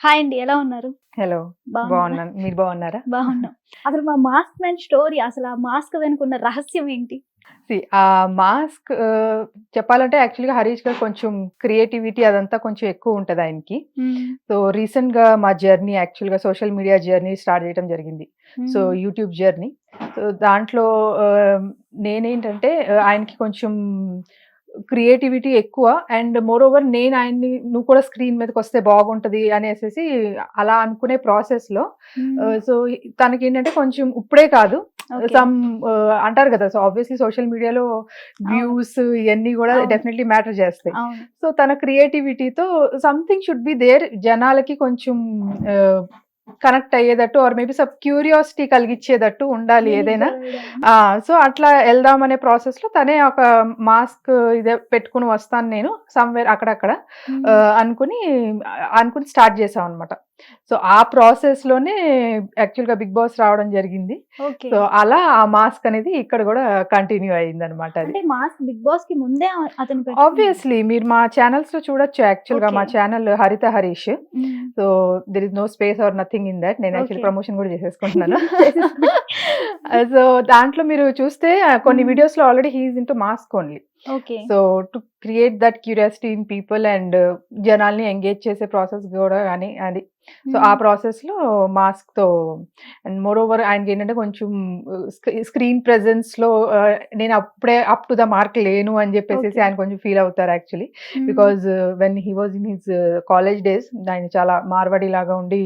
Hi అండి ఎలా ఉన్నారు? హలో? బాగున్నాను మీరు బాగున్నారా? బాగున్నాం. అసలు మా మాస్క్ మ్యాన్ స్టోరీ అసలు ఆ మాస్క్ వెనుకున్న రహస్యం ఏంటి? ఆ మాస్క్ చెప్పాలంటే యాక్చువల్గా హరీష్ గారు కొంచెం క్రియేటివిటీ అదంతా కొంచెం ఎక్కువ ఉంటుంది ఆయనకి. సో రీసెంట్గా మా జర్నీ యాక్చువల్గా సోషల్ మీడియా జర్నీ స్టార్ట్ చేయడం జరిగింది. So YouTube journey. సో దాంట్లో నేనేంటంటే ఆయనకి కొంచెం క్రియేటివిటీ ఎక్కువ. అండ్ మోర్ ఓవర్ నేను ఆయన్ని నువ్వు కూడా స్క్రీన్ మీదకి వస్తే బాగుంటది అనేసి అలా అనుకునే ప్రాసెస్లో సో తనకి ఏంటంటే కొంచెం ఇప్పుడే కాదు. సమ్ అంటారు కదా సో ఆబ్వియస్లీ సోషల్ మీడియాలో వ్యూస్ ఇవన్నీ కూడా. డెఫినెట్లీ మ్యాటర్ చేస్తాయి. సో తన క్రియేటివిటీతో సంథింగ్ షుడ్ బి దేర్ జనాలకి కొంచెం కనెక్ట్ అయ్యేటట్టు ఆర్ మేబీ సబ్ క్యూరియాసిటీ కలిగించేటట్టు ఉండాలి ఏదైనా. సో అట్లా వెళ్దాం అనే ప్రాసెస్లో తనే ఒక మాస్క్ ఇదే పెట్టుకుని వస్తాను నేను సమ్వేర్ అక్కడక్కడ అనుకుని అనుకుని స్టార్ట్ చేసాం అనమాట సో ఆ ప్రాసెస్లోనే యాక్చువల్గా బిగ్ బాస్ రావడం జరిగింది సో అలా ఆ మాస్క్ అనేది ఇక్కడ కూడా కంటిన్యూ అయ్యింది అనమాట మాస్క్ బిగ్ బాస్కి ముందే అతను. ఆబ్వియస్లీ మీరు మా ఛానల్స్లో చూడొచ్చు యాక్చువల్గా మా. Channel Haritha Harish. So there is no space or nothing in that నేను యాక్చువల్. ప్రమోషన్ కూడా చేసేసుకుంటున్నాను సో దాంట్లో మీరు చూస్తే కొన్ని. వీడియోస్లో already he is into mask only so to create that curiosity in people and జనాల్ని ఎంగేజ్ చేసే ప్రాసెస్ కూడా కానీ అది. సో ఆ ప్రాసెస్లో మాస్క్తో అండ్ మోర్ ఓవర్ ఆయనకి ఏంటంటే కొంచెం స్క్రీన్ ప్రెజెన్స్లో ఆ, నేను అప్పుడే అప్ టు ద మార్క్ లేను అని చెప్పేసి. ఆయన కొంచెం ఫీల్ అవుతారు actually because when he was in his college days ఆయన చాలా మార్వాడి లాగా ఉండి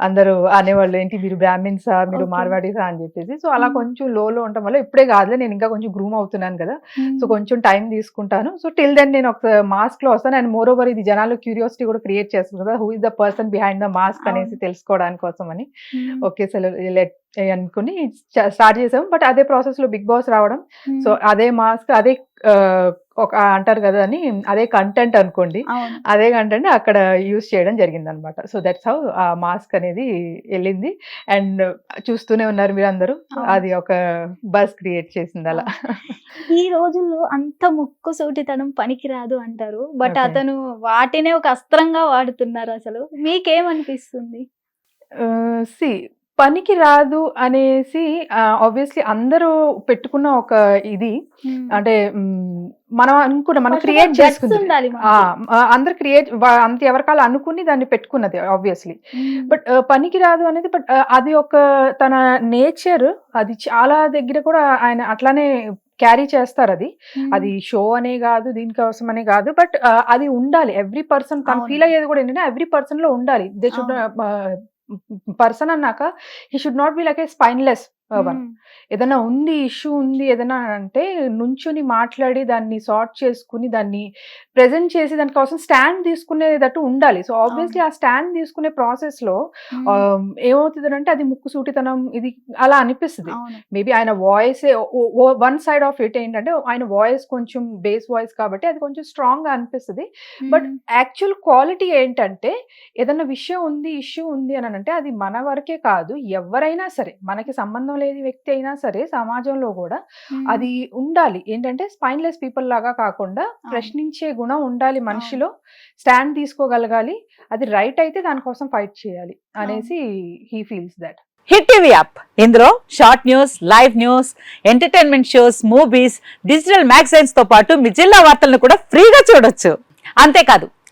అందరూ అనేవాళ్ళు ఏంటి మీరు బ్రాహ్మిన్సా మీరు. మార్వాడీసా? అని చెప్పేసి. సో అలా Hmm. కొంచెం లోలో ఉండటం వల్ల ఇప్పుడే కాదులే నేను ఇంకా కొంచెం గ్రూమ్ అవుతున్నాను కదా. సో కొంచెం టైం తీసుకుంటాను. సో టిల్ దెన్ నేను ఒక మాస్క్లో వస్తాను. అండ్ మోర్ ఓవర్ ఇది జనాలు క్యూరియాసిటీ కూడా క్రియేట్ చేస్తుంది కదా. Who is the person behind the mask అనేసి. తెలుసుకోవడానికి కోసం అని. ఓకే సరే లెట్ అనుకుని స్టార్ట్ చేసాం బట్ అదే ప్రాసెస్లో బిగ్ బాస్ రావడం. సో అదే మాస్క్ అదే ఆ, ఒక అంటారు కదా అని అదే కంటెంట్ అనుకోండి. అదే కంటెంట్ అక్కడ యూస్ చేయడం జరిగింది అనమాట సో దట్స్ హౌ ఆ మాస్క్ అనేది వెళ్ళింది. అండ్ చూస్తూనే ఉన్నారు మీరు అందరూ అవును. అది ఒక బస్ క్రియేట్ చేసింది అలా. ఈ రోజుల్లో అంత ముక్కు సూటితనం పనికిరాదు అంటారు. బట్. అతను వాటినే ఒక అస్త్రంగా వాడుతున్నారు అసలు. మీకేమనిపిస్తుంది? సి పనికి రాదు అనేసి ఆబ్వియస్లీ అందరూ పెట్టుకున్న ఒక ఇది. అంటే మనం అనుకున్న మనం క్రియేట్ చేసుకుంది. అందరు క్రియేట్ అంత ఎవరికాలు అనుకుని దాన్ని పెట్టుకున్నది ఆబ్వియస్లీ బట్ పనికి రాదు అనేది బట్ అది ఒక తన నేచర్ అది చాలా దగ్గర కూడా ఆయన అట్లానే క్యారీ చేస్తారు అది. అది షో అనే కాదు దీనికోసం అనే కాదు బట్ అది ఉండాలి. ఎవ్రీ పర్సన్ తను. ఫీల్ అయ్యేది కూడా ఏంటంటే ఎవ్రీ పర్సన్లో ఉండాలి. దే షుడ్ పర్సన్ అన్నాక he should not be like a spineless one ఏదైనా ఉంది ఇష్యూ ఉంది ఏదైనా అంటే నుంచుని మాట్లాడి దాన్ని సార్ట్ చేసుకుని దాన్ని ప్రెజెంట్ చేసి దానికోసం స్టాండ్ తీసుకునేటట్టు ఉండాలి. సో ఆబ్వియస్లీ ఆ స్టాండ్ తీసుకునే ప్రాసెస్లో ఏమవుతుంది అంటే అది ముక్కు సూటితనం ఇది అలా అనిపిస్తుంది. మేబీ ఆయన voice one side of it ఏంటంటే ఆయన వాయిస్ కొంచెం బేస్ వాయిస్ కాబట్టి అది కొంచెం స్ట్రాంగ్గా అనిపిస్తుంది. బట్ యాక్చువల్ క్వాలిటీ ఏంటంటే ఏదైనా విషయం ఉంది ఇష్యూ ఉంది అని అంటే అది మన వరకే కాదు ఎవరైనా సరే మనకి సంబంధం లేని వ్యక్తి అయినా సరే సమాజంలో కూడా అది ఉండాలి. ఏంటంటే స్పైన్లెస్ పీపుల్ లాగా కాకుండా ప్రశ్నించే గుణం ఉండాలి మనిషిలో. స్టాండ్ తీసుకోగలగాలి. అది రైట్ అయితే దానికోసం ఫైట్ చేయాలి అనేసి he feels that. Hit TV app. ఇందులో short news live news entertainment shows movies digital మ్యాగజైన్స్తో పాటు మీ జిల్లా వార్తలను కూడా ఫ్రీగా చూడొచ్చు. అంతేకాదు